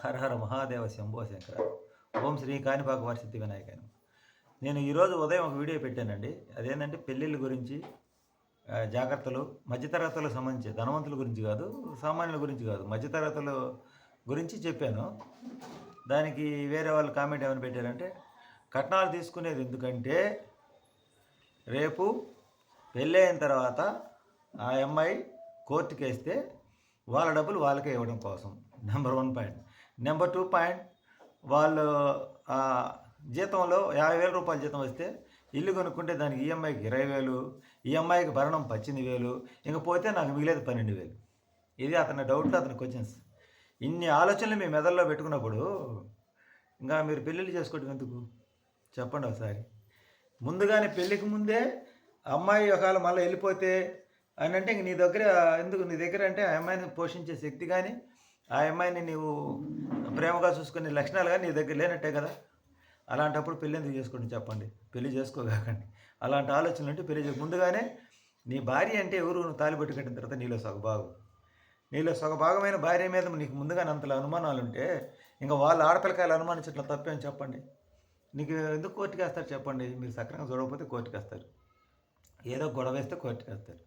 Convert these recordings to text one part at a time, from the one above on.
హర హర మహాదేవ శంభో శంకర. ఓం శ్రీ కాణిపాక వర్షితి వినాయకను నేను ఈరోజు ఉదయం ఒక వీడియో పెట్టానండి. అదేంటంటే పెళ్ళిళ్ళ గురించి జాగ్రత్తలు మధ్యతరగతులకు సంబంధించి ధనవంతుల గురించి కాదు సామాన్యుల గురించి కాదు మధ్యతరగతుల గురించి చెప్పాను. దానికి వేరే వాళ్ళు కామెంట్ ఏమైనా పెట్టారంటే కట్నాలు తీసుకునేది ఎందుకంటే రేపు పెళ్ళైన తర్వాత ఆ అమ్మాయి కోర్టుకి వేస్తే వాళ్ళ డబ్బులు వాళ్ళకే ఇవ్వడం కోసం. Number one point number two point వాళ్ళు జీతంలో యాభై వేల రూపాయల జీతం వస్తే ఇల్లు కొనుక్కుంటే దానికి ఈఎంఐకి ఇరవై వేలు ఈఎంఐకి భరణం పద్దెనిమిది వేలు ఇంక పోతే నాకు మిగిలేదు పన్నెండు వేలు. ఇది అతని డౌట్లు అతని క్వశ్చన్స్ ఇన్ని ఆలోచనలు మీ మెదడులో పెట్టుకున్నప్పుడు ఇంకా మీరు పెళ్ళిళ్ళు చేసుకోవడం ఎందుకు? చెప్పండి ఒకసారి. ముందుగానే పెళ్ళికి ముందే అమ్మాయి ఒకవేళ మళ్ళీ వెళ్ళిపోతే అని అంటే ఇంక నీ దగ్గర ఎందుకు? నీ దగ్గర అంటే ఆ అమ్మాయిని పోషించే శక్తి కానీ ఆ అమ్మాయిని నీవు ప్రేమగా చూసుకునే లక్షణాలు కానీ నీ దగ్గర లేనట్టే కదా? అలాంటప్పుడు పెళ్ళి ఎందుకు చేసుకోండి చెప్పండి. పెళ్ళి చేసుకోగాకండి. అలాంటి ఆలోచనలు అంటే పెళ్ళి చే- ముందుగానే నీ భార్య అంటే ఎవరు? నువ్వు తాలిబొట్టు కట్టిన తర్వాత నీలో సగభాగం. నీలో సగభాగమైన భార్య మీద నీకు ముందుగానే అంతలా అనుమానాలు ఉంటే ఇంకా వాళ్ళు ఆడపిల్లకాయలు అనుమానించట్లా తప్పేం చెప్పండి. నీకు ఎందుకు కోర్టుకి వేస్తారు చెప్పండి? మీరు సక్రంగా చూడకపోతే కోర్టుకి వేస్తారు. ఏదో గొడవ వేస్తే కోర్టుకి వేస్తారు.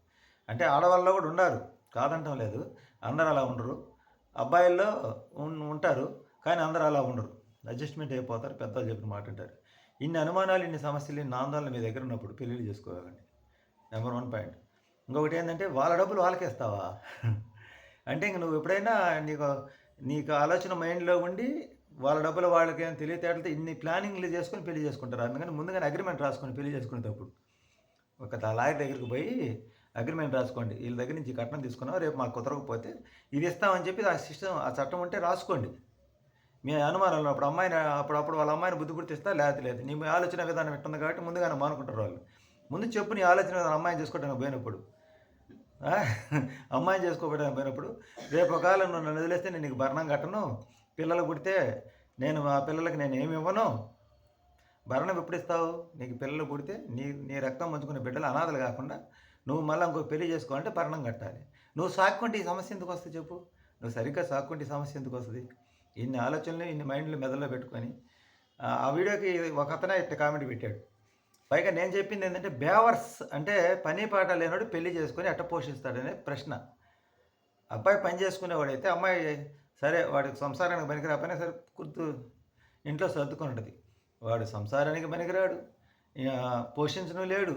అంటే ఆడవాళ్ళలో కూడా ఉన్నారు. కాదంటం లేదు. అందరు అలా ఉండరు. అబ్బాయిల్లో ఉంటారు కానీ అందరూ అలా ఉండరు. అడ్జస్ట్మెంట్ అయిపోతారు పెద్దలు చెప్పిన మాట అంటారు ఇన్ని అనుమానాలు ఇన్ని సమస్యలు ఇన్ని ఆందోళన మీ దగ్గర ఉన్నప్పుడు పెళ్ళిళ్ళు చేసుకోవాలండి. నెంబర్ వన్ పాయింట్ ఇంకొకటి ఏంటంటే వాళ్ళ డబ్బులు వాళ్ళకేస్తావా అంటే ఇంక నువ్వు ఎప్పుడైనా నీకు నీకు ఆలోచన మైండ్లో ఉండి వాళ్ళ డబ్బులు వాళ్ళకి ఏం తెలియతేటలతో ఇన్ని ప్లానింగ్లు చేసుకొని పెళ్ళి చేసుకుంటారు. అందుకని ముందుగానే అగ్రిమెంట్ రాసుకొని పెళ్ళి చేసుకునేటప్పుడు. ఒక లాయర్ దగ్గరికి పోయి అగ్రిమెంట్ రాసుకోండి. వీళ్ళ దగ్గర నుంచి కట్నం తీసుకున్నాం రేపు మాకు కుదరకపోతే ఇది ఇస్తామని చెప్పి ఆ సిస్టమ్ ఆ చట్టం ఉంటే రాసుకోండి. మీ అనుమానాలు అప్పుడు అమ్మాయిని అప్పుడప్పుడు వాళ్ళ అమ్మాయిని బుద్ధి పుట్టిస్తా లేదు లేదు. నీ ఆలోచన విధానం ఇట్టుంది కాబట్టి ముందుగానే మానుకుంటారు వాళ్ళు. ముందు చెప్పు నీ ఆలోచన విధానం అమ్మాయిని చేసుకోవడానికి పోయినప్పుడు. అమ్మాయిని చేసుకోవడానికి పోయినప్పుడు రేపు ఒకవేళ నువ్వు నన్ను వదిలేస్తే నేను నీకు భరణం కట్టను. పిల్లలు పుడితే నేను ఆ పిల్లలకి నేను ఏమి ఇవ్వను? భరణం ఎప్పుడు ఇస్తావు? నీకు పిల్లలు పుడితే నీ నీ రక్తం పంచుకునే బిడ్డలు అనాథలు కాకుండా నువ్వు మళ్ళీ ఇంకో పెళ్ళి చేసుకోవాలంటే భరణం కట్టాలి. నువ్వు సాక్కుంటే ఈ సమస్య ఎందుకు వస్తుంది చెప్పు. నువ్వు సరిగ్గా సాక్కుంటే ఈ సమస్య ఎందుకు వస్తుంది? ఇన్ని ఆలోచనలు ఇన్ని మైండ్లు మెదడులో పెట్టుకొని ఆ వీడియోకి ఒక అతనే ఇట్లా కామెంట్ పెట్టాడు. పైగా నేను చెప్పింది ఏంటంటే బేవర్స్ అంటే పని పాట లేనోడు పెళ్ళి చేసుకొని ఎట్ట పోషిస్తాడనే ప్రశ్న. అబ్బాయి పని చేసుకునేవాడైతే అమ్మాయి సరే వాడికి సంసారానికి పనికిరా పని సరే కుర్తు ఇంట్లో సర్దుకొని ఉంటుంది. వాడు సంసారానికి పనికిరాడు పోషించడం లేడు.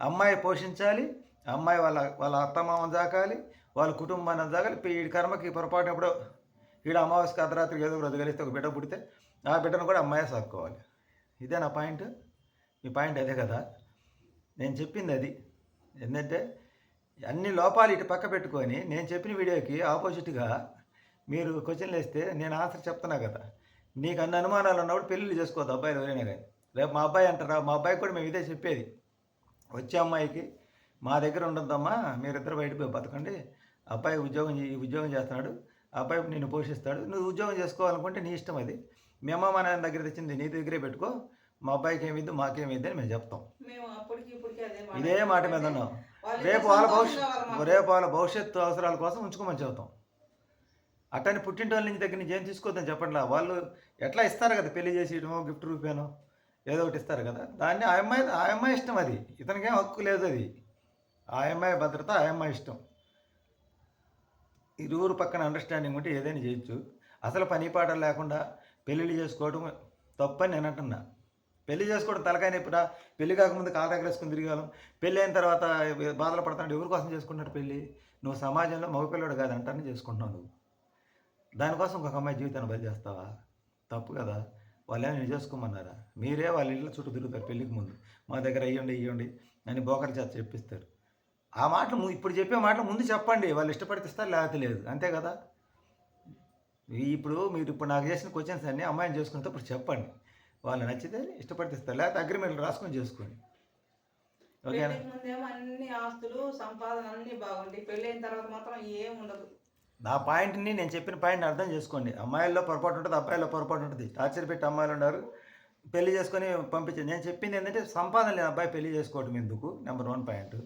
అమ్మాయి పోషించాలి అమ్మాయి వాళ్ళ వాళ్ళ అత్తమామను దాకాలి వాళ్ళ కుటుంబాన్ని దాకాలి. ఈ కర్మకి పొరపాటు ఎప్పుడో ఈడ అమావాస్య అర్ధరాత్రికి ఏదో రోజు కలిస్తే ఒక బిడ్డ పుడితే ఆ బిడ్డను కూడా అమ్మాయి సాక్కోవాలి. ఇదే నా పాయింట్. మీ పాయింట్ అదే కదా. నేను చెప్పింది అది. ఏంటంటే అన్ని లోపాలు ఇటు పక్క పెట్టుకొని నేను చెప్పిన వీడియోకి ఆపోజిట్గా మీరు క్వశ్చన్లు వేస్తే నేను ఆన్సర్ చెప్తున్నా కదా. నీకు అన్ని అనుమానాలు ఉన్నప్పుడు పెళ్ళిళ్ళు చేసుకోవద్దు అబ్బాయిలు ఎవరైనా కానీ. రేపు మా అబ్బాయి అంటారా? మా అబ్బాయి కూడా మేము ఇదే చెప్పేది. వచ్చే అమ్మాయికి మా దగ్గర ఉండొద్దమ్మా మీరిద్దరు బయట పోయి బతకండి. అబ్బాయి ఉద్యోగం ఉద్యోగం చేస్తున్నాడు అబ్బాయి నిన్ను పోషిస్తాడు నువ్వు ఉద్యోగం చేసుకోవాలనుకుంటే నీ ఇష్టం అది. మీ అమ్మ మా నాన్న దగ్గర తెచ్చింది నీ దగ్గరే పెట్టుకో మా అబ్బాయికి ఏమిద్దు మాకేమిద్దు అని మేము చెప్తాం. మేము ఇదే మాట మీద ఉన్నాం రేపు వాళ్ళ భవిష్యత్. రేపు వాళ్ళ భవిష్యత్తు అవసరాల కోసం ఉంచుకోమని చెబుతాం. అట్టని పుట్టింటి వాళ్ళ నుంచి దగ్గర నుంచి ఏం తీసుకోవద్దని చెప్పట్లా? వాళ్ళు ఎట్లా ఇస్తారు కదా పెళ్ళి చేసి గిఫ్ట్ రూపానో? ఏదో ఒకటి ఇస్తారు కదా. దాన్ని ఆ అమ్మాయి ఆ అమ్మాయి ఇష్టం అది. ఇతనికేం హక్కు లేదు అది. ఆ అమ్మాయి భద్రత ఆ అమ్మాయి ఇష్టం. ఇరువురు పక్కన అండర్స్టాండింగ్ ఉంటే ఏదైనా చేయొచ్చు. అసలు పని పాట లేకుండా పెళ్ళిళ్ళు చేసుకోవడం తప్పని నేను అంటున్నా. పెళ్ళి చేసుకోవడం తలకాయన ఇప్పుడు పెళ్ళి కాకముందు కాళ్ళ దగ్గర వేసుకుని తిరిగాలం పెళ్ళి అయిన తర్వాత బాధలు పడుతున్నాడు ఎవరి కోసం చేసుకుంటున్నాడు పెళ్ళి? నువ్వు సమాజంలో మగపిల్లడు కాదు చేసుకుంటున్నావు నువ్వు. దానికోసం ఇంకొక అమ్మాయి జీవితాన్ని బలి చేస్తావా? తప్పు కదా. వాళ్ళు ఏమైనా చేసుకోమన్నారా? మీరే వాళ్ళ ఇళ్ళ చుట్టూ తిరుగుతారు పెళ్ళికి ముందు. మా దగ్గర అయ్యండి ఇవ్వండి అని బోకర్ చేత చెప్పిస్తారు. ఆ మాటలు ఇప్పుడు చెప్పే మాటలు ముందు చెప్పండి. వాళ్ళు ఇష్టపడితే ఇస్తారు లేకపోతే లేదు. అంతే కదా? ఇప్పుడు మీరు ఇప్పుడు నాకు చేసిన క్వశ్చన్స్ అన్నీ అమ్మాయిని చేసుకుంటే ఇప్పుడు చెప్పండి. వాళ్ళు నచ్చితే ఇష్టపడితే ఇస్తారు లేకపోతే అగ్రిమెంట్లు రాసుకొని చేసుకోండి. ఓకేనా? ముందేమో అన్ని ఆస్తులు సంపాదన అన్ని బాగుంటాయి. పెళ్ళైన తర్వాత మాత్రం ఏం ఉండదు. నా పాయింట్ని నేను చెప్పిన పాయింట్ని అర్థం చేసుకోండి. అమ్మాయిల్లో పొరపాటు ఉంటుంది అబ్బాయిల్లో పొరపాటు ఉంటుంది. టార్చర్ పెట్టి అమ్మాయిలు ఉన్నారు పెళ్ళి చేసుకొని పంపించింది. నేను చెప్పింది ఏంటంటే సంపాదన లేదు అబ్బాయి పెళ్ళి చేసుకోవడం ఎందుకు? నెంబర్ వన్ పాయింట్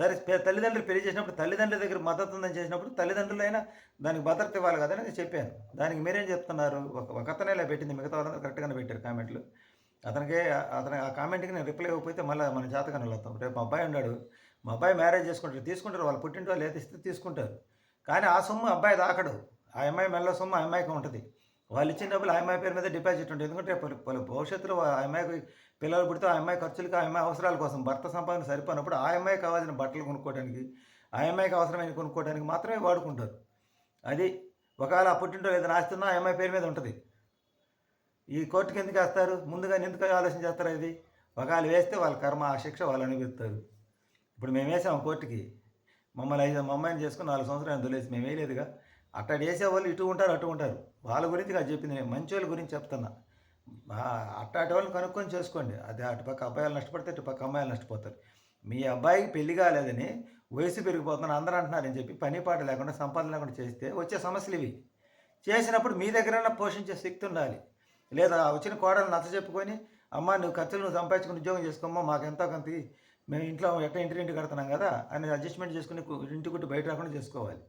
సరే తల్లిదండ్రులు పెళ్ళి చేసినప్పుడు తల్లిదండ్రుల దగ్గర మద్దతు ఉందని చేసినప్పుడు తల్లిదండ్రులైనా దానికి భద్రత ఇవ్వాలి కదా నేను చెప్పాను. దానికి మీరేం చెప్తున్నారు? ఒక ఒకతనే ఇలా పెట్టింది మిగతా వాళ్ళందరూ కరెక్ట్గానే పెట్టారు కామెంట్లు. అతనికి అతని ఆ కామెంట్కి నేను రిప్లై అయిపోతే మళ్ళీ మన జాతకాన్ని వెళ్తాం రేపు మా అబ్బాయి ఉన్నాడు మా అబ్బాయి మ్యారేజ్ చేసుకుంటారు తీసుకుంటారు వాళ్ళు పుట్టింటి వాళ్ళు ఏది ఇస్తే తీసుకుంటారు. కానీ ఆ సొమ్ము అబ్బాయి దాకడు. ఆ అమ్మాయి మెల్ల సొమ్ము ఆ అమ్మాయికి ఉంటుంది. వాళ్ళు ఇచ్చిన డబ్బులు ఆ అమ్మాయి పేరు మీద డిపాజిట్ ఉంటుంది. ఎందుకంటే పలు- భవిష్యత్తులో ఆ అమ్మాయికి పిల్లలు పుడితే ఆ అమ్మాయి ఖర్చులకి ఆ అమ్మాయి అవసరాల కోసం భర్త సంపాదన సరిపోయినప్పుడు ఆ అమ్మాయికి కావాల్సిన బట్టలు కొనుక్కోవడానికి ఆ అమ్మాయికి అవసరమైన కొనుక్కోవడానికి మాత్రమే వాడుకుంటారు. అది ఒకవేళ ఆ పుట్టింటో ఏదైనా ఆస్తున్నా ఆ అమ్మాయి పేరు మీద ఉంటుంది. ఈ కోర్టుకి ఎందుకు వేస్తారు? ముందుగా ఎందుకు ఆలోచన చేస్తారు ఇది ఒకవేళ వేస్తే వాళ్ళ కర్మ ఆ శిక్ష వాళ్ళు అనుభవిస్తారు. ఇప్పుడు మేము వేసాము కోర్టుకి. మమ్మల్ని ఐదు మా అమ్మాయిని చేసుకుని నాలుగు సంవత్సరాలు దొలేసి మేము వేయలేదుగా. అట్లా వేసే వాళ్ళు ఇటు ఉంటారు అటు ఉంటారు. వాళ్ళ గురించి కాదు చెప్పింది నేను మంచి వాళ్ళ గురించి చెప్తున్నా. అట్టాటి వాళ్ళని కనుక్కొని చేసుకోండి. అది అటుపక్క అబ్బాయిలు నష్టపడితే ఇటుపక్క అమ్మాయిలు నష్టపోతారు. మీ అబ్బాయికి పెళ్ళి కాలేదని వయసు పెరిగిపోతుందని అందరూ అంటున్నారని చెప్పి పని పాట లేకుండా సంపాదన లేకుండా చేస్తే వచ్చే సమస్యలు ఇవి. చేసినప్పుడు మీ దగ్గర పోషించే శక్తి ఉండాలి. లేదా వచ్చిన కోడలు నచ్చ చెప్పుకొని అమ్మ నువ్వు ఖర్చులు నువ్వు సంపాదించుకుని ఉద్యోగం చేసుకోమ్మా మాకు ఎంతో కొంత మేము ఇంట్లో ఎట్లా ఇంటి ఇంటి కడుతున్నాం కదా అని అడ్జస్ట్మెంట్ చేసుకుని ఇంటి కుట్టి బయట రాకుండా చేసుకోవాలి.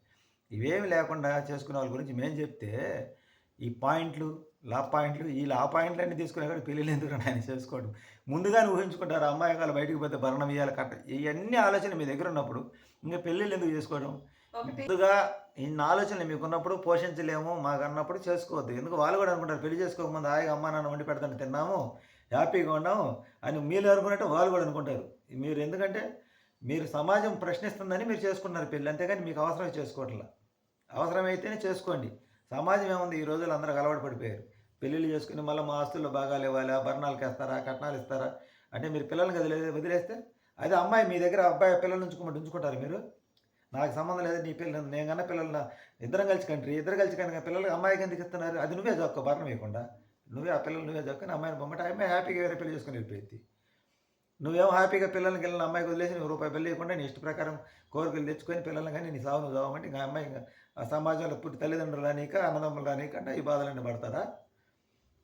ఇవేమి లేకుండా చేసుకునే వాళ్ళ గురించి మేము చెప్తే ఈ పాయింట్లు లా పాయింట్లు ఈ లా పాయింట్లు అన్నీ తీసుకునే కూడా పెళ్ళిళ్ళు ఎందుకు ఆయన చేసుకోవడం? ముందుగానే ఊహించుకుంటారు అమ్మాయి కాలు బయటికి పోతే భరణం ఇవ్వాలి కట్ట ఇవన్నీ ఆలోచన మీ దగ్గర ఉన్నప్పుడు ఇంకా పెళ్ళిళ్ళు ఎందుకు చేసుకోవడం? ముందుగా ఇన్ని ఆలోచనలు మీకు ఉన్నప్పుడు పోషించలేము మాకు అన్నప్పుడు చేసుకోవద్దు. ఎందుకు వాళ్ళు కూడా అనుకుంటారు పెళ్ళి చేసుకోకముందు హాయిగా అమ్మ నాన్న వండి పెడతాను తిన్నాము హ్యాపీగా ఉన్నాం అని మీరు అనుకున్నట్టు వాళ్ళు కూడా అనుకుంటారు. మీరు ఎందుకంటే మీరు సమాజం ప్రశ్నిస్తుందని మీరు చేసుకున్నారు పెళ్ళి అంతేగాని మీకు అవసరం చేసుకోవట్లా. అవసరమైతేనే చేసుకోండి. సమాజం ఏముంది? ఈ రోజులు అందరూ అలవాటు పడిపోయారు. పెళ్ళిళ్ళు చేసుకుని మళ్ళీ మా ఆస్తుల్లో భాగాలు ఇవ్వాలి? ఆభరణాలకు వేస్తారా కట్నాలు ఇస్తారా? అంటే మీరు పిల్లల్ని వదిలే వదిలేస్తే? అదే అమ్మాయి మీ దగ్గర అబ్బాయి పిల్లల్ని ఉంచుకోమంటే ఉంచుకుంటారు మీరు? నాకు సంబంధం లేదు నీ పిల్లలు నేను కన్నా పిల్లలు ఇద్దరం కలిసి కంట్రీ ఇద్దరు కలిసి కనుక పిల్లలకి అమ్మాయికి ఎందుకు ఇస్తున్నారు? అది నువ్వే చదువుకో భరణం వేయకుండా నువ్వే ఆ పిల్లలు నువ్వే చక్కని అమ్మాయిని బొమ్మట అమ్మాయి హ్యాపీగా వేరే పెళ్ళి చేసుకుని వెళ్ళిపోయింది. నువ్వేమో హ్యాపీగా పిల్లలకి వెళ్ళిన అమ్మాయికి వదిలేసి నువ్వు రూపాయి పెళ్ళి ఇవ్వకుండా నీ ఇష్ట ప్రకారం కోరికలు తెచ్చుకొని పిల్లల్ని కానీ నీ సాగు నువ్వు చావమంటే ఇంకా అమ్మాయి ఆ సమాజంలో పుట్టి తల్లిదండ్రులు రానీక అన్నదమ్ములు రానీకంటే ఈ బాధలన్నీ పడతారా?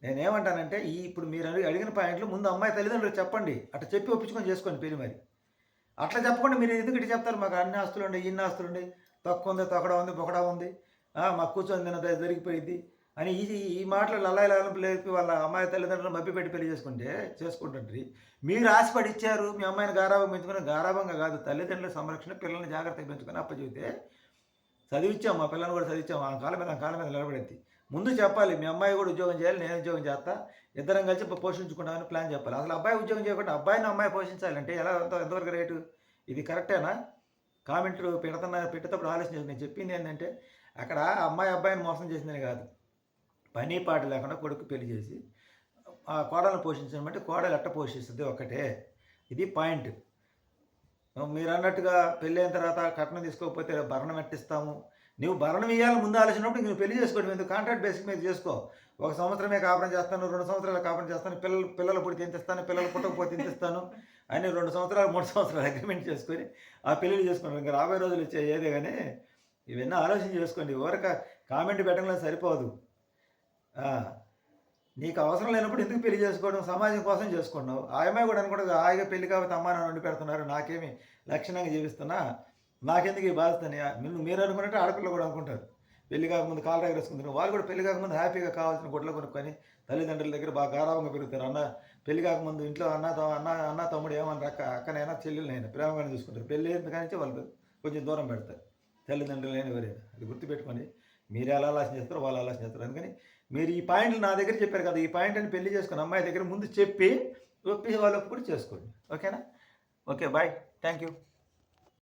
నేనేమంటానంటే ఈ ఇప్పుడు మీరు అడిగి- అడిగిన పాయింట్లు ముందు అమ్మాయి తల్లిదండ్రులు చెప్పండి. అట్లా చెప్పి ఒప్పించుకొని చేసుకోండి పెళ్ళి మరి. అట్లా చెప్పకుండా మీరు ఎందుకు ఇటు చెప్తారు? మాకు అన్ని ఆస్తులు ఉండే ఇన్ని ఆస్తులు ఉండే తక్కువ ఉంది తొక్కడా ఉంది బొకడా ఉంది. మాకు కూర్చొని తిన జరిగిపోయింది అని ఈ ఈ మాటలు లల్లాయి లాలింపు లేపి వాళ్ళ అమ్మాయి తల్లిదండ్రులు మభ్య పెట్టి పెళ్ళి చేసుకుంటే చేసుకుంటుంటారు మీరు ఆశపడి ఇచ్చారు మీ అమ్మాయిని గారాభం పెంచుకుని గారాభంగా కాదు తల్లిదండ్రుల సంరక్షణ పిల్లల్ని జాగ్రత్తగా పెంచుకొని అప్పచెబితే చదివించాం మా పిల్లల్ని కూడా చదివించాం ఆ కాళ్ళ మీద ఆ కాళ్ళ మీద నిలబడేది. ముందు చెప్పాలి మీ అమ్మాయి కూడా ఉద్యోగం చేయాలి నేను ఉద్యోగం చేస్తా ఇద్దరం కలిసి పోషించుకుంటామని ప్లాన్ చెప్పాలి. అసలు అబ్బాయి ఉద్యోగం చేయకుండా అబ్బాయిని అమ్మాయి పోషించాలంటే ఎలా ఎంత ఎంతవరకు రేటు? ఇది కరెక్టేనా? కామెంట్లు పెడుతున్నా పెట్టేటప్పుడు ఆలోచన నేను చెప్పింది ఏంటంటే అక్కడ అమ్మాయి అబ్బాయిని మోసం చేసిందని కాదు. పని పాట లేకుండా కొడుకు పెళ్ళి చేసి ఆ కోడలను పోషించడం అంటే కోడలు ఎట్ట పోషిస్తుంది ఒక్కటే. ఇది పాయింట్. మీరు అన్నట్టుగా పెళ్ళి అయిన తర్వాత కట్నం తీసుకోకపోతే భరణం ఎట్టిస్తాము? నువ్వు భరణం ఇవ్వాలి ముందు ఆలోచనప్పుడు నువ్వు పెళ్ళి చేసుకోవడం ఎందుకు? కాంట్రాక్ట్ బేసిక్ మీద చేసుకో. ఒక సంవత్సరమే కాపురం చేస్తాను రెండు సంవత్సరాలు కాపురం చేస్తాను పిల్లలు పిల్లలు పుడితే ఎంత ఇస్తాను పిల్లలు పుట్టకపోతే ఎంత ఇస్తాను అని రెండు సంవత్సరాలు మూడు సంవత్సరాలు అగ్రిమెంట్ చేసుకొని ఆ పెళ్ళిళ్ళు చేసుకున్నాను ఇంకా రాబోయే రోజులు వచ్చే ఏదే కానీ ఇవన్నీ ఆలోచన చేసుకోండి. ఊరక కామెంట్ పెట్టడంలో సరిపోదు. నీకు అవసరం లేనప్పుడు ఎందుకు పెళ్ళి చేసుకోవడం? సమాజం కోసం చేసుకున్నావు. ఆ అమ్మాయి కూడా అనుకుంటుంది హాయిగా పెళ్ళి కాబట్టి అమ్మా నాన్న వండి పెడుతున్నారు నాకేమి లక్షణంగా జీవిస్తున్నా నాకెందుకు ఈ బాధిస్తాను మీరు మీరు అనుకున్నట్టు ఆడపిల్ల కూడా అనుకుంటారు. పెళ్ళి కాకముందు కాలు ఎగరేసుకుంటారు వాళ్ళు కూడా పెళ్ళి కాకముందు హ్యాపీగా కావాల్సిన గుడ్లు కొనుక్కొని తల్లిదండ్రుల దగ్గర బాగా గారాభంగా పెరుగుతారు. అన్న పెళ్ళి కాకముందు ఇంట్లో అన్న అన్న అన్న తమ్ముడు ఏమన్నా అక్క అక్కనైనా చెల్లెలైనా ప్రేమగానే చూసుకుంటారు. పెళ్ళి అయిన కానీ వాళ్ళు కొంచెం దూరం పెడతారు. తల్లిదండ్రులైన ఎవరైనా. అది గుర్తుపెట్టుకొని మీరు ఎలా ఆలోచన చేస్తారో వాళ్ళు ఆలోచన చేస్తారు. అందుకని మీరు ఈ పాయింట్లు నా దగ్గర చెప్పారు కదా ఈ పాయింట్ అని పెళ్ళి చేసుకుని అమ్మాయి దగ్గర ముందు చెప్పి ఒప్పి వాళ్ళు కూడా చేసుకోండి. ఓకేనా? Okay bye thank you